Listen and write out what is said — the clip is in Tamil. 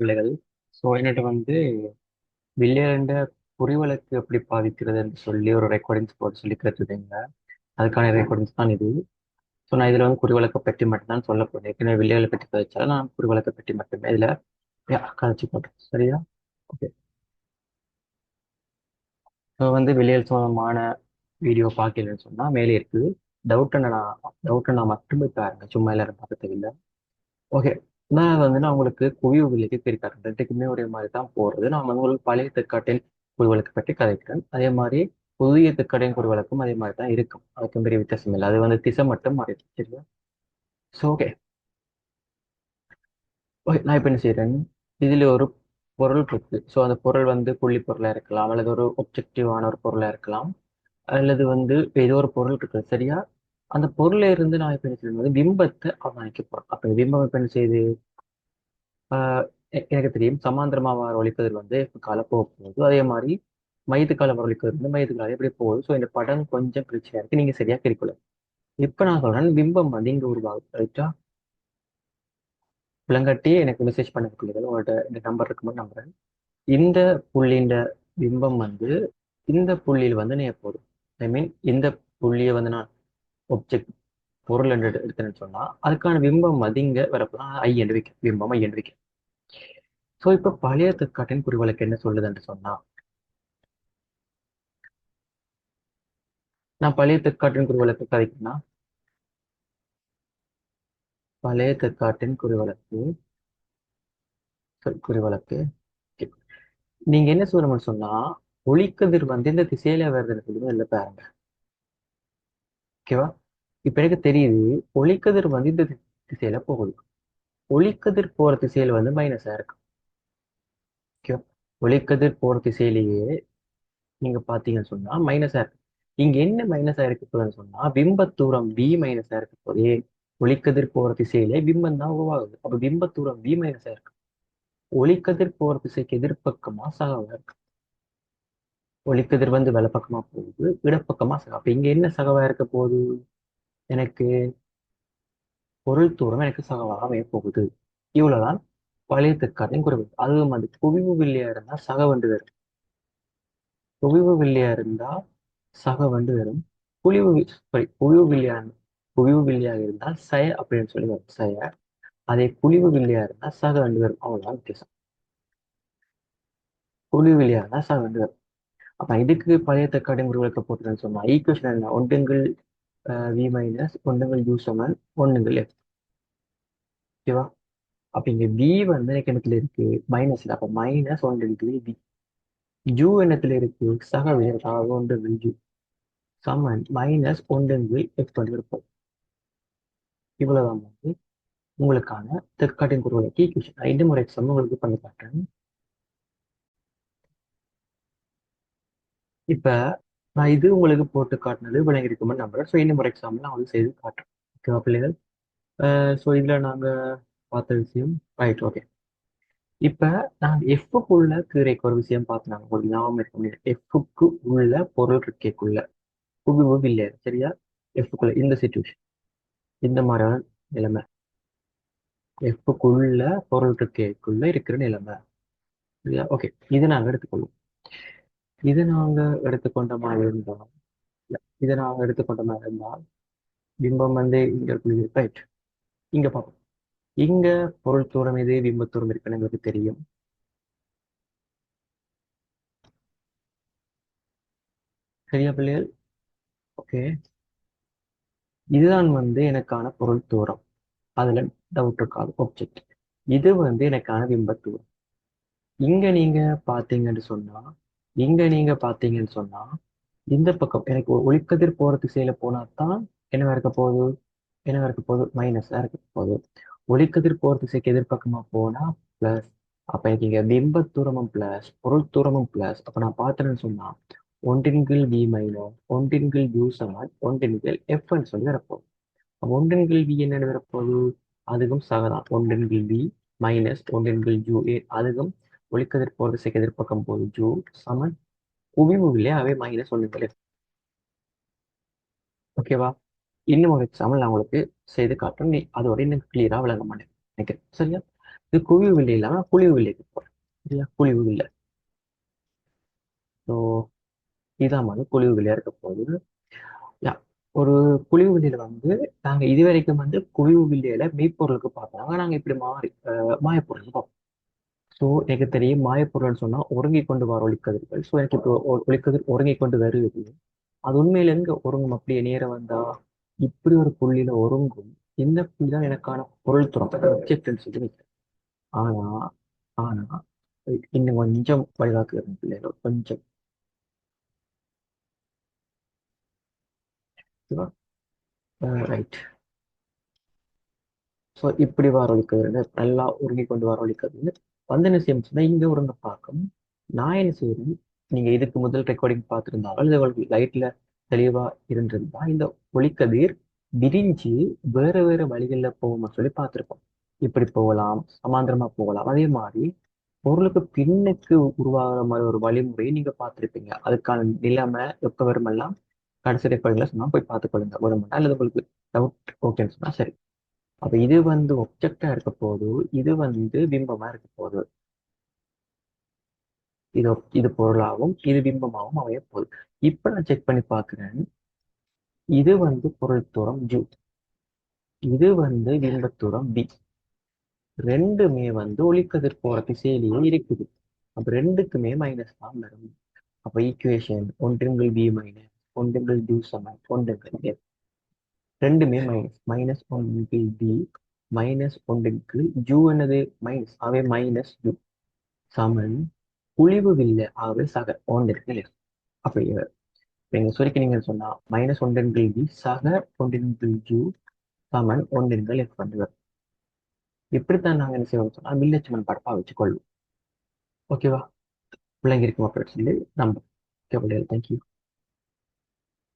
பிள்ளைகள். ஸோ என்னட்ட வந்து வில்லியண்ட குறிவழக்கு எப்படி பாதிக்கிறதுன்னு சொல்லி ஒரு ரெக்கார்டிங்ஸ் போட்டு சொல்லி கேட்டுருந்தீங்க. அதுக்கான ரெக்கார்டிங்ஸ் தான் இது. ஸோ நான் இதில் வந்து குறிவழக்கை பற்றி மட்டும்தான் சொல்ல போகிறேன் ஏற்கனவே வில்லியலை பற்றி கதைச்சாலும் நான் குறிவழக்கை பற்றி மட்டுமே இதில் கதைச்சு போட்டேன். சரியா? ஓகே ஸோ வந்து வில்லியல் சம்பந்தமான வீடியோ பார்க்கலன்னு சொன்னால் மேலே இருக்குது. டவுட்டை நான் டவுட்டை நான் மட்டுமே பாருங்க சும்மா எல்லாரும் பார்க்க தேவையில்லை. ஓகே நான் வந்து நான் உங்களுக்கு குவிவு விலைக்கு பிரிக்கிறேன் ரெண்டுக்குமே ஒரே மாதிரி தான் போடுறது. நான் வந்து உங்களுக்கு பழைய தெற்காட்டின் குழுவலுக்கு பற்றி கதைக்கிறேன். அதே மாதிரி புதிய தெற்காட்டின் குழுவலுக்கும் அதே மாதிரி தான் இருக்கும். அதுக்கும் பெரிய வித்தியாசம் இல்லை. அது வந்து திசை மட்டும் மாறிடுச்சு சரியா ஸோ ஓகே ஓகே நான் இப்போ என்ன செய்கிறேன் இதில் ஒரு பொருள் இருக்கு. ஸோ அந்த பொருள் வந்து புள்ளி பொருளாக இருக்கலாம் அல்லது ஒரு ஒப்ஜெக்டிவான ஒரு பொருளாக இருக்கலாம் அல்லது வந்து ஏதோ ஒரு பொருள் இருக்குது. சரியா? அந்த பொருள்ல இருந்து நான் இப்ப என்ன செய்யணும் பிம்பத்தை அவதானிக்க போறேன் அப்ப பிம்பம் இப்ப என்ன செய்யுது? ஆஹ் எனக்கு தெரியும். சமாந்திரமா வர வந்து கால போக போகுது. அதே மாதிரி மையத்துக்கால வர ஒளிக்கதிர் வந்து மையத்துக்கால எப்படி போகுது. ஸோ இந்த படம் கொஞ்சம் பிரச்சனையா இருக்கு. நீங்க சரியா கிடைக்கல இப்போ நான் சொல்றேன். பிம்பம் வந்து இங்க உருவாகுது. ரைட்டா விளங்காட்டி எனக்கு மெசேஜ் பண்ண பிள்ளைகள் உங்கள்ட்ட இந்த நம்பர் இருக்குமோ நம்புறேன். இந்த புள்ளின்ற பிம்பம் வந்து இந்த புள்ளியில் வந்து நீ போதும் ஐ மீன் இந்த புள்ளியை வந்து நான் ஒப்ஜெக்ட் பொருள் என்று எடுத்துன்னு சொன்னா அதுக்கான பிம்பம் வந்து இங்க ஐ என்று வைக்க பிம்பம் ஐ என்று வைக்க ஸோ இப்போ பழைய தற்காட்டின் குறிவழக்கு என்ன சொல்லுதுன்னு சொன்னா நான் பழைய தற்காட்டின் குறிவழக்கு கதைக்குன்னா பழைய தற்காட்டின் குறிவழக்கு குறிவழக்கு நீங்க என்ன சொல்லணும்னு சொன்னா ஒளிக்கதிர் வந்து இந்த திசையில வருதுன்னு சொல்லுங்க இல்லை பாருங்க. ஓகேவா இப்ப எனக்கு தெரியுது ஒளிக்கதிர் வந்து இந்த திசையில போகுது. ஒளிக்கதிர் போற திசையில வந்து மைனஸா இருக்கு. ஓகேவா ஒளிக்கதிர் போற திசையிலேயே நீங்க பாத்தீங்கன்னு சொன்னா மைனஸா இருக்கு. இங்க என்ன மைனஸா இருக்க போகுதுன்னு சொன்னா பிம்ப தூரம் பி மைனஸா இருக்க போதே ஒளிக்கதிர் போற திசையில பிம்பம் தான் உருவாகுது. அப்ப பிம்ப தூரம் பி மைனஸா இருக்கு. ஒளிக்கதிர் போற திசைக்கு எதிர்ப்பக்கமா சகவா இருக்கு. ஒளிக்கதிர் வந்து வலப்பக்கமா போகுது இடப்பக்கமா சக அப்போ இங்க என்ன சகவா இருக்க போகுது? எனக்கு பொருள் தூரம் எனக்கு சகவாக அமைய போகுது. இவ்வளவுதான் பழைய குறைவு அதுவும் வந்து குவிவு வில்லியா இருந்தா சக வண்டு வரும். குவிவு வில்லியா இருந்தால் சக வண்டு வரும். குழிவு சாரி குழிவு வில்லியா குவிவு வில்லியாக இருந்தால் சய அப்படின்னு சொல்லி வரும். சய அதே குழிவு வில்லியா இருந்தால் சக வண்டு வரும். அவ்வளவுதான் வித்தியாசம். குழிவு வில்லியா இருந்தா சக வந்து வரும். அப்ப இதுக்கு பழைய தற்காட்டின் குறைவுகளுக்கு போட்டுன்னு சொன்னா ஈக்குவேஷன் என்ன? ஒன்றுங்கள் வி மைனஸ் ஒன்றுங்கள் யூ சமன் ஒன்றுங்கள் எஃப் ஓகேவா? அப்ப இங்க வி வந்து எனக்கு என்னத்துல இருக்கு? மைனஸ்ல அப்ப minus one degree V U எண்ணத்தில் இருக்கு? சக விகிதம் ஒன்று யூ சமன் மைனஸ் ஒன்று எஃப் வந்து இருப்போம். இவ்வளவுதான் வந்து உங்களுக்கான தெற்காட்டின் குறுவலை ஈக்குவேஷன் ரெண்டு முறை எக்ஸாம் உங்களுக்கு பண்ணி காட்டுறேன். இப்ப நான் இது உங்களுக்கு போட்டு காட்டினது விளங்கி இருக்குமென்னு நம்புறேன் ஸோ இந்த முறை எக்ஸாம்பிள் நான் வந்து செய்து காட்டுறேன். ஓகேவா பிள்ளைகள்? ஸோ இதுல நாங்க பார்த்த விஷயம். ரைட் ஓகே இப்ப நான் எஃப்க்குள்ள கீரைக்கு ஒரு விஷயம் பாத்து நாங்கள் ஒரு ஞாபகம் இருக்க முடியாது எஃப்க்கு உள்ள பொருள் இருக்கைக்குள்ள. குவிவு இல்லை சரியா? எஃப்க்குள்ள இந்த சுச்சுவேஷன் இந்த மாதிரியான நிலைமை. எஃப்க்குள்ள பொருள் இருக்கைக்குள்ள இருக்கிற நிலைமை. சரியா? ஓகே இதை நாங்க எடுத்துக்கொள்வோம். இதை நாங்க எடுத்துக்கொண்ட மாதிரி இருந்தால் இதை நாங்க எடுத்துக்கொண்ட மாதிரி இருந்தால் பிம்பம் வந்து இங்க இருக்குது ரைட் இங்க பார்ப்போம். இங்க பொருள் தூரம் எது பிம்ப தூரம் இருக்குன்னு எங்களுக்கு தெரியும். சரியா பிள்ளைகள்? ஓகே இதுதான் வந்து எனக்கான பொருள் தூரம். அதுல டவுட் இருக்காது ஆப்ஜெக்ட் இது வந்து எனக்கான பிம்ப தூரம். இங்க நீங்க பாத்தீங்கன்னு சொன்னா இங்க நீங்க பாத்தீங்கன்னு சொன்னா இந்த பக்கம் எனக்கு ஒளிக்கதிர் போறது திசையில போனா தான் என்னவா இருக்க போகுது? என்னவா இருக்க போகுது? மைனஸா இருக்க போகுது. ஒளிக்கதிர் போற திசைக்கு எதிர்பக்கமா போனா பிளஸ் அப்ப எனக்கு இங்க பிம்ப தூரமும் பிளஸ் பொருள் தூரமும் பிளஸ் அப்ப நான் பார்த்தேன்னு சொன்னா ஒன்றின் கீழ் வி மைனஸ் ஒன்றின் கீழ் யூ சமன் ஒன்றின் கீழ் எஃப்னு சொல்லி வரப்போகுது. அப்ப ஒன்றின் கீழ் வி என்ன வரப்போகுது? அதுவும் சகதான். ஒன்றின் கீழ் வி மைனஸ் ஒன்றின் கீழ் யூ ஏ அதுவும் ஒளிக்கதிர் போகிறது திசைக்கு பக்கம் போகுது ஜூ சமன் குவிமுகிலே அவை மைனஸ் ஒன்றுகள் ஓகேவா இன்னும் ஒரு எக்ஸாம்பிள் நான் உங்களுக்கு செய்து காட்டுறேன். நீ அதோட இன்னும் கிளியரா விளங்க மாட்டேன். நினைக்கிறேன் சரியா? இது குவிவு வில்லை இல்லாம குழிவு வில்லைக்கு போகிறேன் சரியா? குழிவு வில்லை ஸோ இதான் வந்து குழிவு வில்லையா இருக்க போகுது. யா ஒரு குழிவு வில்லையில வந்து நாங்க இதுவரைக்கும் வந்து குழிவு வில்லையில மெய்ப்பொருளுக்கு பார்த்தாங்க நாங்க இப்படி மாறி மாயப்பொருளுக்கு பார்ப்போம் ஸோ எனக்கு தெரியும் மாயப்பொருள்னு சொன்னா உறங்கி கொண்டு வர ஒளிக்கதிர்கள். ஸோ எனக்கு இப்போ ஒளிக்கதிர் உறங்கி கொண்டு வருது அது உண்மையில எங்க ஒருங்கும்? அப்படியே நேரம் வந்தா இப்படி ஒரு புள்ளியில ஒருங்கும். இந்த புள்ளி தான் எனக்கான பொருள் துறம் objectன்னு சொல்லி ஆனா ஆனா இன்னும் கொஞ்சம் வழிகாக்கு பிள்ளைகள் கொஞ்சம். ரைட் ஸோ இப்படி வர ஒழிக்கிறது நல்லா உருங்கி கொண்டு வர ஒழிக்கிறது வந்து என்ன செய்யும் சொன்னா இங்க ஒருங்க பார்க்கும். நான் என்ன செய்யணும் நீங்க இதுக்கு முதல் ரெக்கார்டிங் பார்த்துருந்தாலும் இது உங்களுக்கு லைட்ல தெளிவா இருந்திருந்தா இந்த ஒளிக்கதிர் விரிஞ்சு வேற வேற வழிகள்ல போகும்னு சொல்லி பார்த்திருப்போம். இப்படி போகலாம் சமாந்தரமா போகலாம். அதே மாதிரி பொருளுக்கு பின்னுக்கு உருவாகிற மாதிரி ஒரு வழிமுறையை நீங்க பார்த்துருப்பீங்க. அதுக்கான நிலைமை எப்ப வருமெல்லாம் கடைசி ரெக்கார்டிங்ல சொன்னா போய் பார்த்துக்கொள்ளுங்க. வருமானா அல்லது உங்களுக்கு டவுட் ஓகேன்னு சொன்னா சரி. அப்ப இது வந்து ஒப்ஜெக்டா இருக்க போது இது வந்து பிம்பமா இருக்க போது. இது ஒப்- இது பொருளாகவும் இது பிம்பமாகவும் அமைய போகுது. இப்ப நான் செக் பண்ணி பார்க்கிறேன். இது வந்து பொருள் தூரம் ஜூ இது வந்து பிம்பத்தூரம் பி ரெண்டுமே வந்து ஒளிக்கதிர் போற திசையிலேயே இருக்குது. அப்ப ரெண்டுக்குமே மைனஸ் தான் வரும். அப்ப ஈக்குவேஷன் ஒன்றுங்கள் பி மைனஸ் ஒன்றுங்கள் ஜூ சமன் ஒன்றுங்கள் எஃப் ரெண்டுமே மைனஸ் மைனஸ் ஒன்றுங்கள் பி மைனஸ் ஒன்றுக்கு ஜூ என்னது? மைனஸ் ஆகவே மைனஸ் ஜூ சமன். குழிவு வில்லை. ஆகவே சக ஒன்றிற்கு லெஃப்ட் அப்படி இவ- நீங்க நீங்கள் சொன்னால் மைனஸ் ஒன்றின்கள் பி சக ஒன்றின்கள் ஜூ சமன் ஒன்றின்கள் எஃப் வந்து வரும் இப்படித்தான் நாங்கள் என்ன செய்வோம் சொன்னால் மில்லச்சுமன் படப்பா வச்சுக்கொள்வோம். ஓகேவா பிள்ளைங்க அப்படின்னு சொல்லி நம்ப. Okay thank you